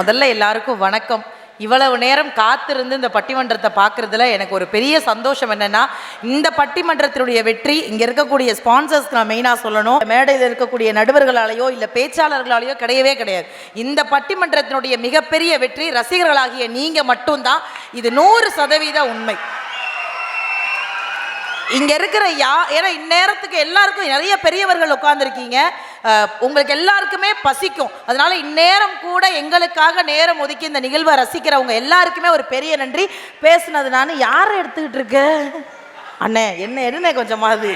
முதல்ல எல்லாருக்கும் வணக்கம். இவ்வளவு நேரம் காத்திருந்து இந்த பட்டிமன்றத்தை பார்க்குறதுல எனக்கு ஒரு பெரிய சந்தோஷம் என்னன்னா இந்த பட்டிமன்றத்தினுடைய வெற்றி இங்கே இருக்கக்கூடிய ஸ்பான்சர்ஸ்க்கு நான் மெயினாக சொல்லணும். மேடையில் இருக்கக்கூடிய நடுவர்களாலேயோ இல்லை பேச்சாளர்களாலேயோ கிடையவே கிடையாது. இந்த பட்டிமன்றத்தினுடைய மிகப்பெரிய வெற்றி ரசிகர்களாகிய நீங்கள் மட்டும்தான். இது நூறு சதவீத உண்மை. இங்க இருக்கிற யா ஏன்னா இந்நேரத்துக்கு எல்லாருக்கும் நிறைய பெரியவர்கள் உட்கார்ந்துருக்கீங்க. உங்களுக்கு எல்லாருக்குமே பசிக்கும். அதனால இந்நேரம் கூட எங்களுக்காக நேரம் ஒதுக்கி இந்த நிகழ்வை ரசிக்கிறவங்க எல்லாருக்குமே ஒரு பெரிய நன்றி. பேசுனது நான் யாரை எடுத்துக்கிட்டு இருக்க? அண்ணே என்ன எடுனே கொஞ்சமாவது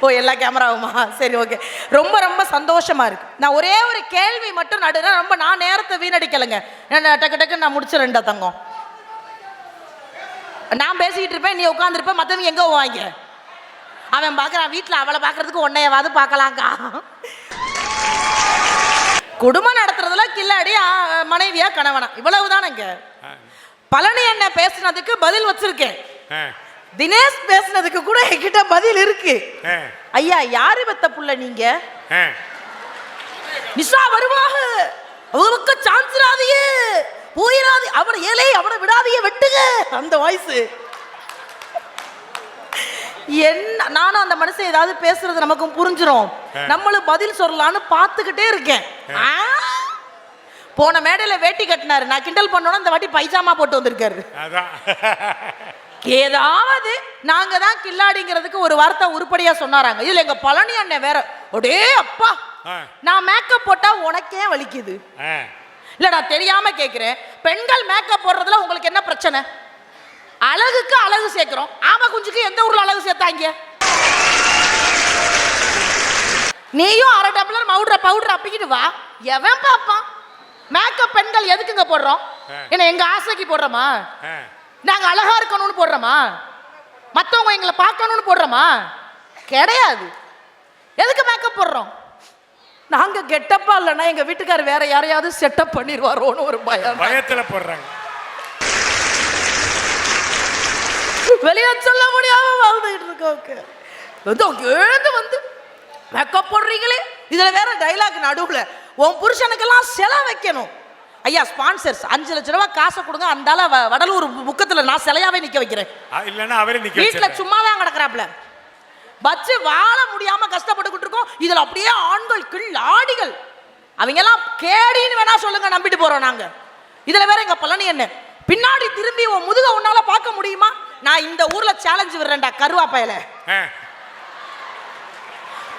ஓ எல்லா கேமராவுமா? சரி ஓகே. ரொம்ப ரொம்ப சந்தோஷமா இருக்கு. நான் ஒரே ஒரு கேள்வி மட்டும் நடுறேன். ரொம்ப நான் நேரத்தை வீணடிக்கலைங்க. நான் டக்கு டக்குன்னு நான் முடிச்சிடறேன்டா தங்கம். நான் பேசிக்கிட்டு இருப்பேன் நீ உட்காந்துருப்ப மற்றவங்க எங்கே வாங்க அவன் பார்க்குறான் வீட்டில் அவளை பார்க்கறதுக்கு உன்னையவாது பார்க்கலாங்க்கா குடும்பம் நடத்துறதுல கில்லாடி மனைவியா கணவனா? இவ்வளவு தானேங்க பழனி அண்ணன் பேசுனதுக்கு பதில் வச்சிருக்கேன். தினேஷ் பேசுனதுக்கு கூட என்கிட்ட பதில் இருக்கு. ஐயா யாரு பெத்த புள்ள நீங்க. நிஷா வருவாக. அவருக்கு சான்ஸ் இராதியே போயிடாது அவனை ஏலே அவனை விடாதீங்க வெட்டுங்க. அந்த வாய்ஸ். என்ன நானும் அந்த மனுஷன் ஏதாவது பேசுறது நமக்கும் புரிஞ்சிரும். நம்மளும் பதில் சொல்லலாம்னு பார்த்துக்கிட்டே இருக்கேன்? போன மேடையில வேட்டி கட்டினாரு. நான் கிண்டல் பண்ணோன்னா இந்த வாட்டி பைஜாமா போட்டு வந்திருக்காரு. ஏதாவது நாங்க தான் கில்லாடிங்கிறதுக்கு ஒரு வார்த்தை உருப்படியா சொன்னாராங்க. இதுல எங்க பழனி அண்ணன் வேற ஒடே அப்பா. நான் மேக்கப் போட்டா உனக்கே வலிக்குது. இல்லடா தெரியாம கேக்குறேன். பெண்கள் மேக்கப் போடுறதுல உங்களுக்கு என்ன பிரச்சனை? அழகுக்கு அழகு சேர்க்கிறோம். ஆமா குஞ்சுக்கு எந்த ஊர்ல அழகு சேர்த்தாங்க? நீயும் அரை டம்ளர் மவுடர் பவுடர் அப்பிக்கிட்டு வா. எவன் பாப்பான் மேக்கப் பெண்கள் எதுக்குங்க போடுறோம்? என்ன எங்க ஆசைக்கு போடுறோமா? ஆ. நாங்க அழகா இருக்கணும்னு போடுறோமா? மத்தவங்க எங்களை பார்க்கணும்னு போடுறோமா? கிடையாது. எதுக்கு மேக்கப் போடுறோம்? நாங்க கெட்டப்பா இல்லைன்னா எங்க வீட்டுக்காரர் வேற யாரையாவது செட்டப் பண்ணிடுவாரோன்னு ஒரு பயம். பயத்துல போடுறாங்க. வெளியே சொல்ல முடியாம வாழ்ந்துகிட்டு இருக்கோங்க வந்து எழுந்து வந்து மேக்கப் போடுறீங்களே? இதுல வேற டைலாக் நடுவுல. உன் புருஷனுக்கெல்லாம் சிலை வைக்கணும். ஐயா ஸ்பான்சர்ஸ் அஞ்சு லட்ச ரூபா காசை கொடுங்க. அந்தால வடலூர் புக்கத்துல நான் சிலையாவே நிக்க வைக்கிறேன். இல்லைன்னா அவரே நிக்க வீட்டுல வச்சிடுறாரு. சும்மா தான் கிடக்குறாப்ல வச்சு வாழ முடியாம கஷ்டப்பட்டுக்கிட்டு இருக்கோம். இதுல அப்படியே ஆண்கள் கில்லாடிகள். அவங்க எல்லாம் கேடின்னு வேணா சொல்லுங்க நம்பிட்டு போறோம் நாங்க. இதுல வேற எங்க பழனி என்ன பின்னாடி திரும்பி உன் முதுக உன்னால பார்க்க முடியுமா? நான் இந்த ஊர்ல சேலஞ்சு விடுறேன்டா கருவா பயல.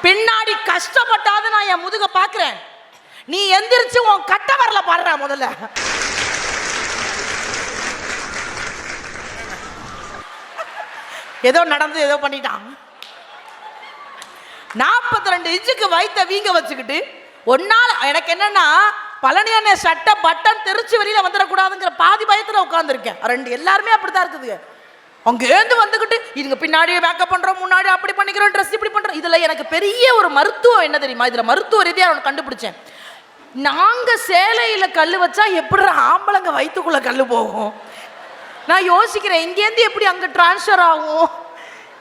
பின்னாடி கஷ்டப்பட்டாவது நான் என் முதுக பாக்குறேன் நீ எந்திரிச்சு உன் கட்ட வரல பாடுற முதல்ல. ஏதோ நடந்து ஏதோ பண்ணிட்டான். நாற்பத்தி ரெண்டு இன்ச்சுக்கு வைத்த வீங்க வச்சுக்கிட்டு ஒன்னால எனக்கு என்னன்னா பழனியான சட்டை பட்டன் தெரிச்சு வெளியில வந்துடக்கூடாதுங்கிற பாதி பயத்துல உட்காந்துருக்கேன் ரெண்டு எல்லாருமே அப்படித்தான் இருக்குதுங்க. அங்கேருந்து வந்துக்கிட்டு இதுங்க பின்னாடி மேக்கப் பண்ணுறோம் முன்னாடி அப்படி பண்ணிக்கிறோம் ட்ரெஸ் இப்படி பண்ணுறோம் இதில் எனக்கு பெரிய ஒரு மருத்துவம் என்ன தெரியுமா? இதில் மருத்துவ ரீதியாக அவனை கண்டுபிடிச்சேன். நாங்கள் சேலையில் கல் வச்சா எப்படி ஆம்பளைங்க வயிற்றுக்குள்ளே கல் போகும்? நான் யோசிக்கிறேன் இங்கேருந்து எப்படி அங்கே டிரான்ஸ்ஃபர் ஆகும்?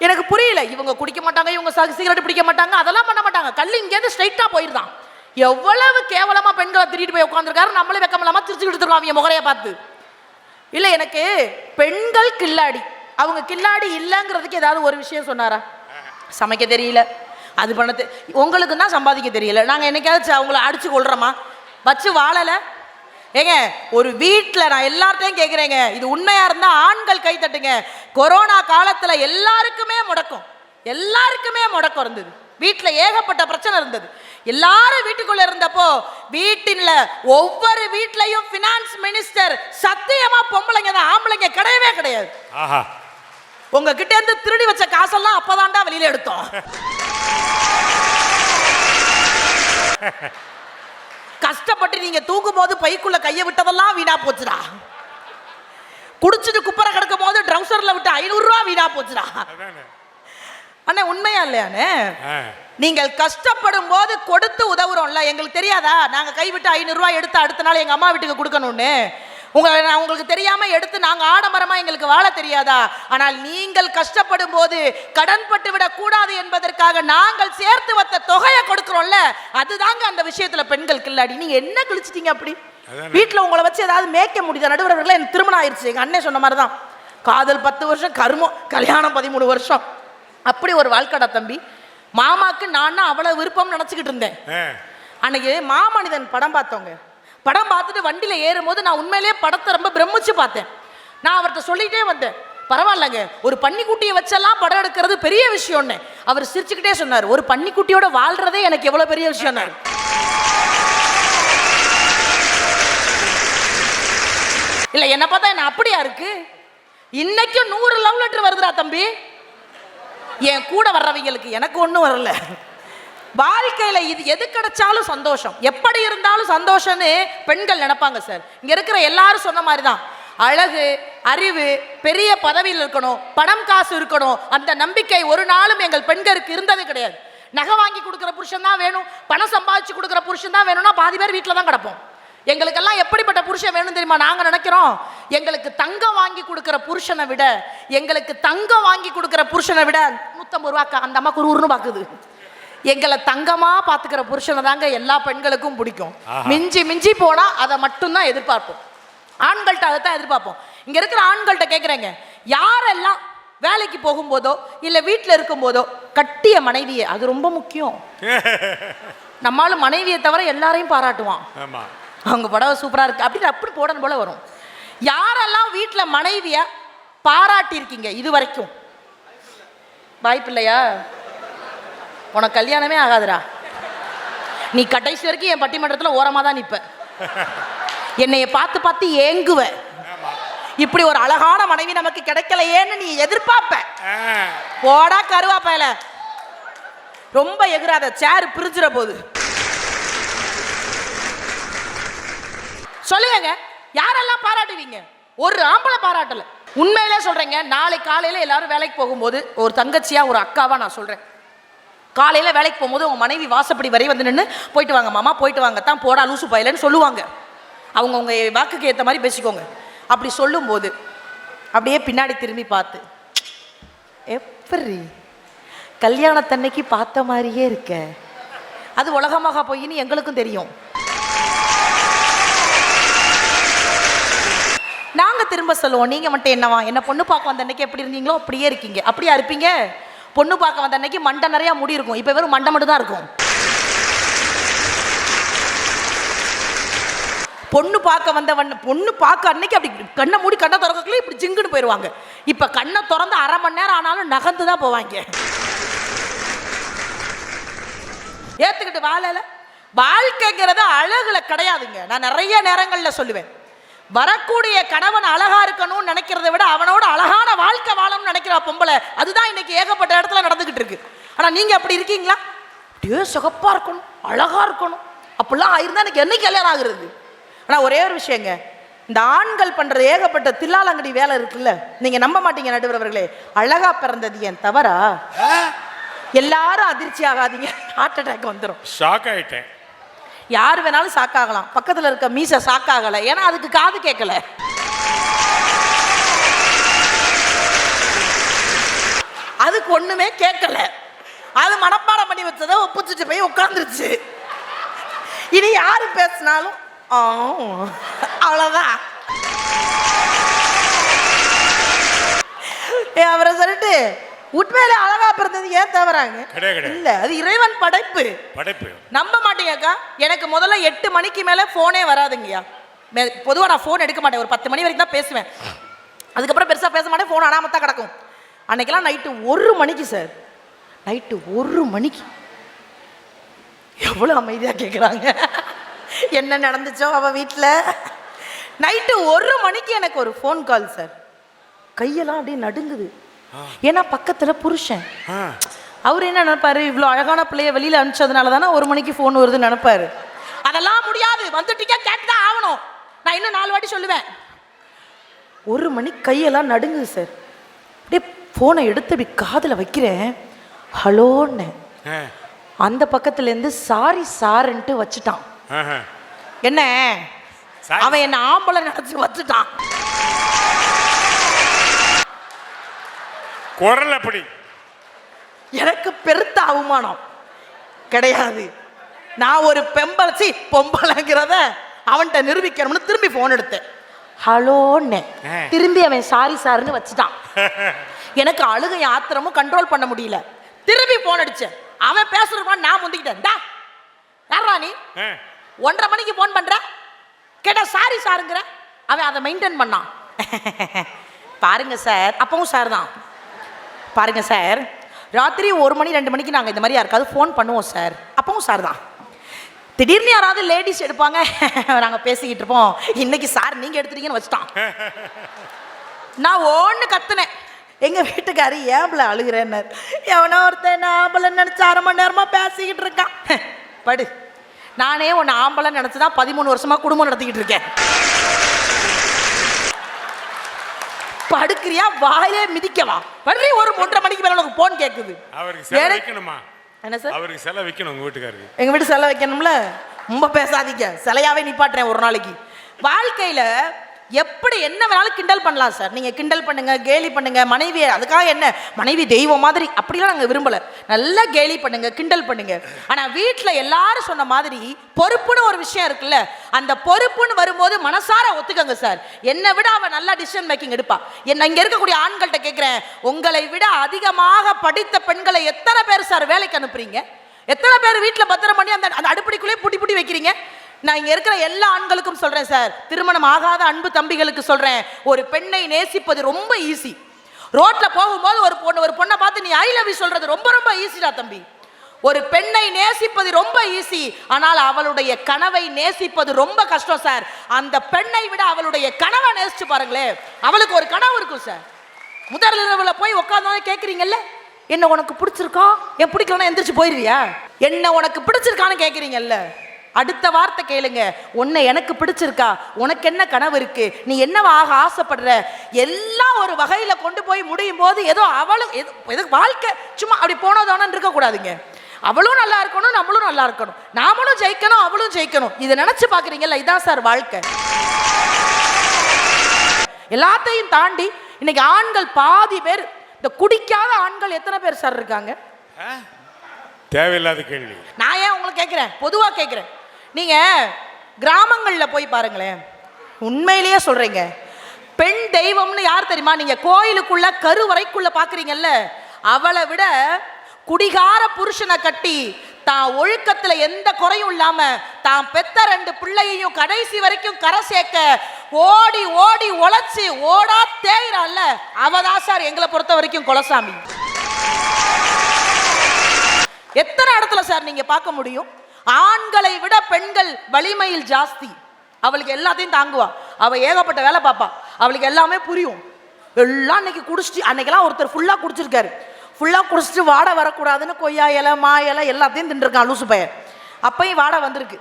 எனக்கு புரியல. இவங்க குடிக்க மாட்டாங்க இவங்க ச- சிகரெட் பிடிக்க மாட்டாங்க அதெல்லாம் பண்ண மாட்டாங்க. கல் இங்கேருந்து ஸ்ட்ரைட்டா போயிருந்தான் எவ்வளவு கேவலமா பெண்களை திருடிட்டு போய் உட்காந்துருக்காரு நம்மளே வெக்கம் இல்லாம திருச்சிக்கிட்டு இருக்கோம் அவங்க முகரைய பார்த்து. இல்ல எனக்கு பெண்கள் கில்லாடி. அவங்க கில்லாடி இல்லைங்கிறதுக்கு ஏதாவது ஒரு விஷயம் சொன்னாரா? சமைக்க தெரியல. அது பண்ணது உங்களுக்கு தான் சம்பாதிக்க தெரியல. நாங்கள் என்னைக்காச்சும் அவங்கள அடிச்சு கொள்றோமா வச்சு வாழலை? ஏங்க ஒரு வீட்டில் நான் எல்லார்ட்டையும் கேட்குறேங்க இது உண்மையாக இருந்தால் ஆண்கள் கை தட்டுங்க. கொரோனா காலத்தில் எல்லாருக்குமே முடக்கம். எல்லாருக்குமே முடக்கம் இருந்தது. வீட்டில் ஏகப்பட்ட பிரச்சனை இருந்தது. எல்லாரும் வீட்டுக்குள்ள இருந்தப்போ வீட்டில் ஒவ்வொரு வீட்லயும் ஃபினான்ஸ் மினிஸ்டர் சத்தியமா பொம்பளைங்க தான் ஆம்பளைங்க கிடையவே கிடையாது. ஆஹா. உங்ககிட்ட இருந்து திருடி வச்ச காசெல்லாம் அப்பதான்டா வெளியில எடுத்தோம். கஷ்டப்பட்டு நீங்க தூங்கும் போது பைக்குள்ள கைய விட்டதெல்லாம் வீணா போச்சுடா. குடிச்சிட்டு குப்பரை கிடக்கும் போது ட்ரௌசர்ல விட்டு ஐநூறு ரூபா வீணா போச்சுடா. அண்ணே உண்மையா இல்லையாண்ணே? நீங்கள் கஷ்டப்படும் போது கொடுத்து உதவுறோம்ல. எங்களுக்கு தெரியாதா? நாங்க கைவிட்டு ஐநூறு ரூபாய் எடுத்து அடுத்த நாள் எங்க அம்மா வீட்டுக்கு கொடுக்கணும்னு. உங்களை நான் உங்களுக்கு தெரியாம எடுத்து நாங்க ஆடம்பரமா எங்களுக்கு வாழ தெரியாதா? ஆனால் நீங்கள் கஷ்டப்படும் போது கடன்பட்டு விடக் கூடாது என்பதற்காக நாங்கள் சேர்த்து வைத்த தொகையை கொடுக்கிறோம்ல அதுதாங்க அந்த விஷயத்துல பெண்கள் கில்லாடி. நீங்க என்ன கிழிச்சிட்டீங்க அப்படி. வீட்டில் உங்களை வச்சு ஏதாவது மேய்க்க முடியுதா? நடுவர்களே எனக்கு திருமணம் ஆயிடுச்சு எங்கள் அண்ணன் சொன்ன மாதிரி தான் காதல் பத்து வருஷம் கருமம் கல்யாணம் பதிமூணு வருஷம். அப்படி ஒரு வாழ்க்கடா தம்பி. மாமாக்கு நான் அவ்வளோ விருப்பம் நினச்சிக்கிட்டு இருந்தேன். அன்னைக்கு மாமனிதன் படம் பார்த்தோங்க படம் பார்த்துட்டு வண்டியில் ஏறும்போது நான் உண்மையிலேயே படத்தை ரொம்ப பிரமிச்சு பார்த்தேன். நான் அவர்கிட்ட சொல்லிட்டே வந்தேன். பரவாயில்லங்க ஒரு பன்னிக்குட்டியை வச்செல்லாம் படம் எடுக்கிறது பெரிய விஷயம்னு. அவர் சிரிச்சுக்கிட்டே சொன்னார் ஒரு பன்னிக்குட்டியோட வாழ்றதே எனக்கு எவ்வளோ பெரிய விஷயம்னாரு இல்லை என்ன பார்த்தா என்ன அப்படியா இருக்கு? இன்னைக்கும் நூறு லவ் லெட்டர் வருதுடா தம்பி. என் கூட வர்றவங்களுக்கு எனக்கு ஒன்றும் வரல. வாழ்க்கையில் இது எது கிடைச்சாலும் சந்தோஷம். எப்படி இருந்தாலும் சந்தோஷம்னு பெண்கள் நினைப்பாங்க சார் இங்கே இருக்கிற எல்லாரும் சொன்ன மாதிரி தான் அழகு அறிவு பெரிய பதவியில் இருக்கணும் பணம் காசு இருக்கணும் அந்த நம்பிக்கை ஒரு நாளும் எங்கள் பெண்களுக்கு இருந்தது கிடையாது. நகை வாங்கி கொடுக்குற புருஷன் தான் வேணும் பணம் சம்பாதிச்சு கொடுக்குற புருஷன் தான் வேணும்னா பாதி பேர் வீட்டில் தான் கிடப்போம். எங்களுக்கெல்லாம் எப்படிப்பட்ட புருஷன் வேணும் தெரியுமா? நாங்கள் நினைக்கிறோம் எங்களுக்கு தங்கம் வாங்கி கொடுக்குற புருஷனை விட எங்களுக்கு தங்கம் வாங்கி கொடுக்குற புருஷனை விட நூத்தம்பது ரூபாக்கா அந்த அம்மா குருன்னு பார்க்குது எங்களை தங்கமா பாத்துக்கிற புருஷனை தாங்க எல்லா பெண்களுக்கும் பிடிக்கும். மிஞ்சி மிஞ்சி போனா அதை மட்டும்தான் எதிர்பார்ப்போம். ஆண்கள்ட்ட அதை தான் எதிர்பார்ப்போம். இங்க இருக்கிற ஆண்கள்ட்ட கேட்குறேங்க யாரெல்லாம் வேலைக்கு போகும்போதோ இல்ல வீட்டில் இருக்கும்போதோ கட்டிய மனைவியை அது ரொம்ப முக்கியம். நம்மளும் மனைவியை தவிர எல்லாரையும் பாராட்டுவான். அவங்க புடவை சூப்பராக இருக்கு. அப்படின்னு அப்படி போடணும் போல வரும். யாரெல்லாம் வீட்டில் மனைவியை பாராட்டியிருக்கீங்க இது வரைக்கும் வாய்ப்பு இல்லையா உனக்கு கல்யாணமே ஆகாதுடா. நீ கடைசி வரைக்கும் என் பட்டிமன்றத்தில் ஓரமாக தான் நிற்ப என்னைய பார்த்து பார்த்து ஏங்குவ. இப்படி ஒரு அழகான மனைவி நமக்கு கிடைக்கலையேன்னு நீ எதிர்பார்ப்ப. போடா கருவாப்பையில ரொம்ப எகுறாத சேர் பிரிஞ்சிட போகுது சொல்லுங்க யாரெல்லாம் பாராட்டுவீங்க? ஒரு ஆம்பளை பாராட்டல. உண்மையிலே சொல்றேங்க நாளை காலையில எல்லாரும் வேலைக்கு போகும்போது ஒரு தங்கச்சியா ஒரு அக்காவா நான் சொல்றேன். காலையில் வேலைக்கு போகும்போது உங்கள் மனைவி வாசப்படி வரை வந்து நின்று போயிட்டு வாங்க மாமா போயிட்டு வாங்க. தான் போடா லூசு பயலன்னு சொல்லுவாங்க. அவங்க உங்க வாக்குக்கு ஏற்ற மாதிரி பேசிக்கோங்க. அப்படி சொல்லும்போது அப்படியே பின்னாடி திரும்பி பார்த்து எப்படி கல்யாணத்தன்னைக்கு பார்த்த மாதிரியே இருக்க. அது உலகமாக போயின்னு எங்களுக்கும் தெரியும். நாங்கள் திரும்ப சொல்லுவோம் நீங்கள் மட்டும் என்னவா என்ன பொண்ணு பார்க்க வந்த அன்னைக்கு எப்படி இருந்தீங்களோ அப்படியே இருக்கீங்க. அப்படியா இருப்பீங்க? பொண்ணு பார்க்க வந்த அன்னைக்கு மண்டை நிறைய முடி இருக்கும். இப்போ வெறும் மண்டை மட்டும் தான் இருக்கும். பொண்ணு பார்க்க வந்தவன் பொண்ணு பார்க்க அன்னைக்கு அப்படி கண்ணை மூடி கண்ணை திறக்கக்குள்ள இப்படி ஜிங்குன்னு போயிடுவாங்க. இப்போ கண்ணை திறந்து அரை மணி நேரம் ஆனாலும் நகர்ந்து தான் போவாங்க. ஏற்றுக்கிட்டு வாழலை? வாழ்க்கைங்கிறது அழகுல கிடையாதுங்க. நான் நிறைய நேரங்களில் சொல்லுவேன். வரக்கூடிய கணவன் அழகா இருக்கணும்னு நினைக்கிறத விட அவனோட அழகான வாழ்க்கை வாழணும்னு நினைக்கிற பொம்பளை அதுதான் இன்னைக்கு ஏகப்பட்ட இடத்துல நடந்துகிட்டு இருக்கு. ஆனா நீங்க அப்படி இருக்கீங்களா? அப்படியே சிகப்பா இருக்கணும் அழகா இருக்கணும். அப்படிலாம் ஆயிருந்தா எனக்கு என்னைக்கு கல்யாணம் ஆகுறது? ஆனா ஒரே ஒரு விஷயங்க. இந்த ஆண்கள் பண்ற ஏகப்பட்ட தில்லாலங்கடி வேலை இருக்குல்ல? நீங்க நம்ப மாட்டீங்க நடுவர் அவர்களே. அழகா பிறந்தது என் தவறா? எல்லாரும் அதிர்ச்சி ஆகாதீங்க. ஹார்ட் அட்டாக் வந்துடும் ஷாக் ஆயிட்டேன். யார் வேணாலும் சாக்காகலாம். பக்கத்தில் இருக்க மீசை சாக்காகலை. ஏன்னா அதுக்கு காது கேட்கல அதுக்கு ஒண்ணுமே கேட்கல அது மனப்பாடம் பண்ணி வச்சதை ஒப்புச்சிட்டு போய் உட்காந்துருச்சு இனி யாரு பேசினாலும் அவ்வளோதான் அவ்வளவுதான். அவரை சொல்லிட்டு உண்மையில அழகா பிறந்தது ஏன் தவறாங்க. இல்ல அது இறைவன் படைப்பு. படைப்பு. நம்ப மாட்டீங்கக்கா. எனக்கு முதல்ல எட்டு மணிக்கு மேலே ஃபோனே வராதுங்கய்யா. பொதுவாக நான் ஃபோன் எடுக்க மாட்டேன். ஒரு பத்து மணி வரைக்கும் தான் பேசுவேன். அதுக்கப்புறம் பெருசாக பேச மாட்டேன். ஃபோன் அனாம தான் கிடக்கும். அன்னைக்கெல்லாம் நைட்டு ஒரு மணிக்கு சார் நைட்டு ஒரு மணிக்கு. எவ்வளோ அமைதியாக கேட்குறாங்க என்ன நடந்துச்சோ அவள் வீட்டில் நைட்டு ஒரு மணிக்கு எனக்கு ஒரு ஃபோன் கால் சார் கையெல்லாம் அப்படியே நடுங்குது. ஏன்னா பக்கத்தில் புருஷன். ஆ. அவர் என்ன நினைப்பாரு? இவ்வளோ அழகான பிள்ளைய வெளியில அனுப்பிச்சதுனால தானே ஒரு மணிக்கு ஃபோன் வருதுன்னு நினைப்பாரு. அதெல்லாம் முடியாது. வந்துட்டீங்க கேட்டுதான் ஆகணும். நான் இன்னும் நாலு வாட்டி சொல்லுவேன். ஒரு மணி கையெல்லாம் நடுங்குது சார் அப்படியே ஃபோனை எடுத்து இப்படி காதில் வைக்கிறேன். ஹலோன்னு. அந்த பக்கத்துலேருந்து சாரி சாருன்ட்டு வச்சுட்டான். என்ன. அவன் என்ன ஆம்பளை நினச்சி வச்சுட்டான். குரல் அப்படி. எனக்கு பெருத்த அவமானம். கிடையாது. நான் ஒரு பெம்பளச்சி பொம்பளைங்கிறத அவன்கிட்ட நிரூபிக்கணும்னு திரும்பி ஃபோன் எடுத்தேன். ஹலோன்னே. திரும்பி அவன் சாரி சார்னு வச்சுட்டான். எனக்கு அழுகை ஆத்திரமும் கண்ட்ரோல் பண்ண முடியல. திரும்பி ஃபோன் அடிச்சேன். அவன் பேசுறதுக்கு நான் முந்திக்கிட்டேன். டா யாரா நீ? ஒன்றரை மணிக்கு ஃபோன் பண்ற? கேட்டா சாரி சாருங்கிற. அவன் அதை மெயின்டைன் பண்ணான். பாருங்க சார் அப்பவும் சார் தான். பாருங்க சார். ராத்திரி ஒரு மணி ரெண்டு மணிக்கு நாங்கள் இந்த மாதிரி யாருக்காவது ஃபோன் பண்ணுவோம் சார். அப்பவும் சார் தான். திடீர்னு யாராவது லேடிஸ் எடுப்பாங்க. நாங்கள் பேசிக்கிட்டு இருப்போம். இன்னைக்கு சார் நீங்கள் எடுத்துட்டீங்கன்னு வச்சுட்டான். நான் ஓன்னு கத்துனேன். எங்க வீட்டுக்காரி ஏம்பல அழுகிறேன்னார்? எவனோ ஒருத்தன் ஆம்பளை நினைச்சு அரை மணி நேரமா பேசிக்கிட்டு இருக்கான். படு. நானே உன்னை ஆம்பளை நினைச்சு தான் பதிமூணு வருஷமா குடும்பம் நடத்திக்கிட்டு இருக்கேன். படுக்கிறியா? வாயிலே மிதிக்கவா? படுறி ஒரு ஒன்றரை மணிக்கு மேல உனக்கு போன் கேக்குது. அவருக்கு செலவு வைக்கணுமா? என்ன சார்? அவருக்கு செலவு வைக்கணும் உங்க வீட்டுக்காருக்கு எங்க வீட்டு செலவு வைக்கணும்ல? ரொம்ப பேசாதீங்க. சிலையாவே நிப்பாட்டுறேன் ஒரு நாளைக்கு. வாழ்க்கையில எப்படி என்ன வேணாலும் கிண்டல் பண்ணலாம் சார். நீங்கள் கிண்டல் பண்ணுங்கள் கேலி பண்ணுங்கள் மனைவி அதுக்காக என்ன? மனைவி தெய்வம் மாதிரி. அப்படிலாம் நாங்கள் விரும்பலை. நல்லா கேலி பண்ணுங்கள் கிண்டல் பண்ணுங்கள் ஆனால் வீட்டில் எல்லாரும் சொன்ன மாதிரி பொறுப்புன்னு ஒரு விஷயம் இருக்குல்ல அந்த பொறுப்புன்னு வரும்போது மனசார ஒத்துக்கங்க சார். என்னை விட அவன் நல்லா டிசிஷன் மேக்கிங் எடுப்பான் என்ன இங்கே இருக்கக்கூடிய ஆண்கள்கிட்ட கேட்குறேன் உங்களை விட அதிகமாக படித்த பெண்களை எத்தனை பேர் சார் வேலைக்கு அனுப்புறீங்க? எத்தனை பேர் வீட்டில் பத்திரம் பண்ணி அந்த அந்த அடுப்படிக்குள்ளேயே பூட்டி பூட்டி வைக்கிறீங்க? நான் இங்க இருக்கிற எல்லா ஆண்களுக்கும் சொல்றேன் சார் திருமணம் ஆகாத அன்பு தம்பிகளுக்கு சொல்றேன். ஒரு பெண்ணை நேசிப்பது ரொம்ப ஈஸி ரோட்ல போகும்போது ஒரு பொண்ணு ஒரு பொண்ணை பார்த்து நீ ஐ லவ் யூ சொல்றது ரொம்ப ரொம்ப ஈஸிடா தம்பி. ஒரு பெண்ணை நேசிப்பது ரொம்ப ஈஸி ஆனால் அவளுடைய கனவை நேசிப்பது ரொம்ப கஷ்டம் சார் அந்த பெண்ணை விட அவளுடைய கனவை நேசிச்சு பாருங்களேன். அவளுக்கு ஒரு கனவு இருக்கும் சார் முதல் இரவுல போய் உட்காந்து கேட்குறீங்கல்ல என்ன உனக்கு பிடிச்சிருக்கா? என் பிடிக்கலன்னா எந்திரிச்சு போயிருவியா? என்ன உனக்கு பிடிச்சிருக்கான்னு கேட்குறீங்கல்ல அடுத்த வார்த்தை கேளுங்க. உன்னை எனக்கு பிடிச்சிருக்கா? உனக்கு என்ன கனவு இருக்கு? நீ என்னவாக ஆசைப்படுற? எல்லாம் ஒரு வகையில கொண்டு போய் முடியும் போது ஏதோ அவளும் எது வாழ்க்கை சும்மா அப்படி போனதானு இருக்கக்கூடாதுங்க. அவளும் நல்லா இருக்கணும் நம்மளும் நல்லா இருக்கணும். நாமளும் ஜெயிக்கணும் அவளும் ஜெயிக்கணும். இதை நினைச்சு பாக்குறீங்கல்ல இதான் சார் வாழ்க்கை. எல்லாத்தையும் தாண்டி இன்னைக்கு ஆண்கள் பாதி பேர் இந்த குடிக்காத ஆண்கள் எத்தனை பேர் சார் இருக்காங்க? தேவையில்லாத கேள்வி. நான் ஏன் உங்களை கேட்குறேன் பொதுவாக கேட்குறேன் நீங்கள் கிராமங்களில் போய் பாருங்களேன். உண்மையிலேயே சொல்கிறீங்க பெண் தெய்வம்னு யார் தெரியுமா? நீங்கள் கோயிலுக்குள்ள கருவறைக்குள்ள பார்க்குறீங்கல்ல அவளை விட குடிகார புருஷனை கட்டி தான் ஒழுக்கத்துல எந்த குறையும் இல்லாம தான் பெத்த ரெண்டு பிள்ளையையும் கடைசி வரைக்கும் கரை சேர்க்க ஓடி ஓடி உழைச்சி ஓடா தேயிறான்ல அவதான் சார் எங்களை பொறுத்த வரைக்கும் குலசாமி. எத்தனை இடத்துல சார் நீங்க பார்க்க முடியும்? ஆண்களை விட பெண்கள் வலிமையில் ஜாஸ்தி. அவளுக்கு எல்லாத்தையும் தாங்குவா. அவள் ஏகப்பட்ட வேலை பார்ப்பா. அவளுக்கு எல்லாமே புரியும். எல்லாம் அன்னைக்கு குடிச்சிட்டு அன்னைக்கெல்லாம் ஒருத்தர் ஃபுல்லாக குடிச்சிருக்காரு. ஃபுல்லாக குடிச்சிட்டு வாடை வரக்கூடாதுன்னு கொய்யா இலை மா இலை எல்லாத்தையும் தின்றுருக்கான் லூசு பையன். அப்பையும் வாடை வந்திருக்கு.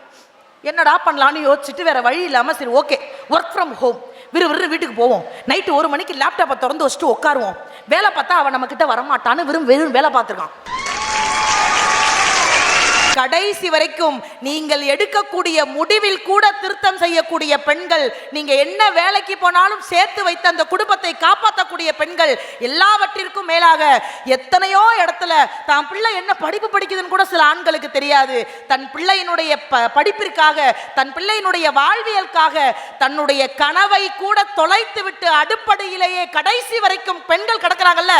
என்னடா பண்ணலான்னு யோசிச்சுட்டு வேற வழி இல்லாமல் சரி ஓகே ஒர்க் ஃப்ரம் ஹோம் விறு விறு வீட்டுக்கு போவோம். நைட்டு ஒரு மணிக்கு லேப்டாப்பை திறந்து வச்சுட்டு உட்காருவோம். வேலை பார்த்தா அவன் நம்மக்கிட்ட வரமாட்டான்னு வெறும் வெறும் வேலை பார்த்துருக்கான். கடைசி வரைக்கும் நீங்கள் எடுக்கக்கூடிய முடிவில் கூட திருத்தம் செய்யக்கூடிய பெண்கள் நீங்க என்ன வேலைக்கு போனாலும் சேர்த்து வைத்த அந்த குடும்பத்தை காப்பாற்றக்கூடிய பெண்கள் எல்லாவற்றிற்கும் மேலாக எத்தனையோ இடத்துல தான் பிள்ளை என்ன படிப்பு படிக்குதுன்னு கூட சில ஆண்களுக்கு தெரியாது. தன் பிள்ளையினுடைய ப படிப்பிற்காக தன் பிள்ளையினுடைய வாழ்வியலுக்காக தன்னுடைய கனவை கூட தொலைத்து விட்டு அடுப்படையிலேயே கடைசி வரைக்கும் பெண்கள் கிடக்கிறாங்கல்ல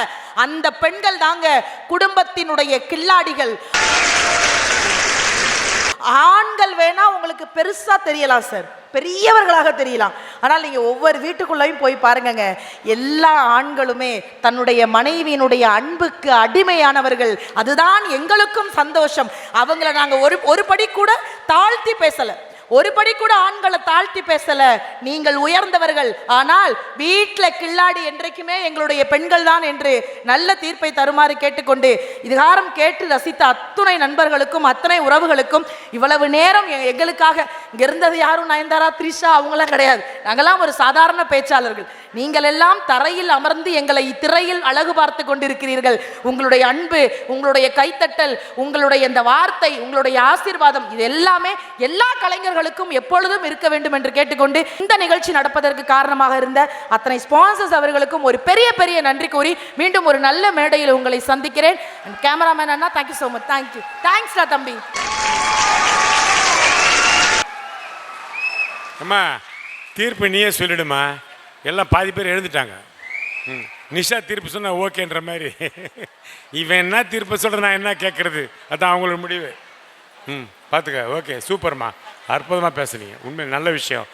அந்த பெண்கள் தாங்க குடும்பத்தினுடைய கில்லாடிகள். ஆண்கள் வேணா உங்களுக்கு பெருசா தெரியலாம் சார் பெரியவர்களாக தெரியலாம். ஆனால் நீங்க ஒவ்வொரு வீட்டுக்குள்ளேயும் போய் பாருங்கங்க. எல்லா ஆண்களுமே தன்னுடைய மனைவியினுடைய அன்புக்கு அடிமையானவர்கள். அதுதான் எங்களுக்கும் சந்தோஷம். அவங்கள நாங்க ஒரு ஒரு படி கூட தாழ்த்தி பேசல. ஒரு படி கூட ஆண்களை தாழ்த்தி பேசல. நீங்கள் உயர்ந்தவர்கள். ஆனால் வீட்டில் கில்லாடி என்றைக்குமே எங்களுடைய பெண்கள் தான் என்று நல்ல தீர்ப்பை தருமாறு கேட்டுக்கொண்டு இதுகாரம் கேட்டு ரசித்த அத்துணை நண்பர்களுக்கும் அத்தனை உறவுகளுக்கும் இவ்வளவு நேரம் எங்களுக்காக இங்கே இருந்தது யாரும் நயன்தாரா த்ரிஷா அவங்களாம் கிடையாது. நாங்கள்லாம் ஒரு சாதாரண பேச்சாளர்கள். நீங்கள் எல்லாம் தரையில் அமர்ந்து எங்களை திரையில் அழகு பார்த்து கொண்டிருக்கிறீர்கள். உங்களுடைய அன்பு உங்களுடைய கைத்தட்டல் உங்களுடைய இந்த வார்த்தை உங்களுடைய ஆசீர்வாதம் இது எல்லாமே எல்லா கலைஞர்களுக்கும் எப்பொழுதும் இருக்க வேண்டும் என்று கேட்டுக்கொண்டு இந்த நிகழ்ச்சி நடப்பதற்கு காரணமாக இருந்த அத்தனை ஸ்பான்சர்ஸ் அவர்களுக்கும் ஒரு பெரிய பெரிய நன்றி கூறி மீண்டும் ஒரு நல்ல மேடையில் உங்களை சந்திக்கிறேன். Cameraman Anna thank you so much thank you தேங்க்ஸ்டா தம்பி. அம்மா தீர்ப்பு நீயே சொல்லிடுமா? எல்லாம் பாதி பேர் எழுந்துட்டாங்க. ம். நிஷா தீர்ப்பு சொன்னால் ஓகேன்ற மாதிரி. இவன் என்ன தீர்ப்பு சொல்கிற நான் என்ன கேட்குறது அதான் அவங்களோட முடிவு. ம் பார்த்துக்க ஓகே சூப்பர்மா. அற்புதமாக பேசுனீங்க. உண்மை நல்ல விஷயம்.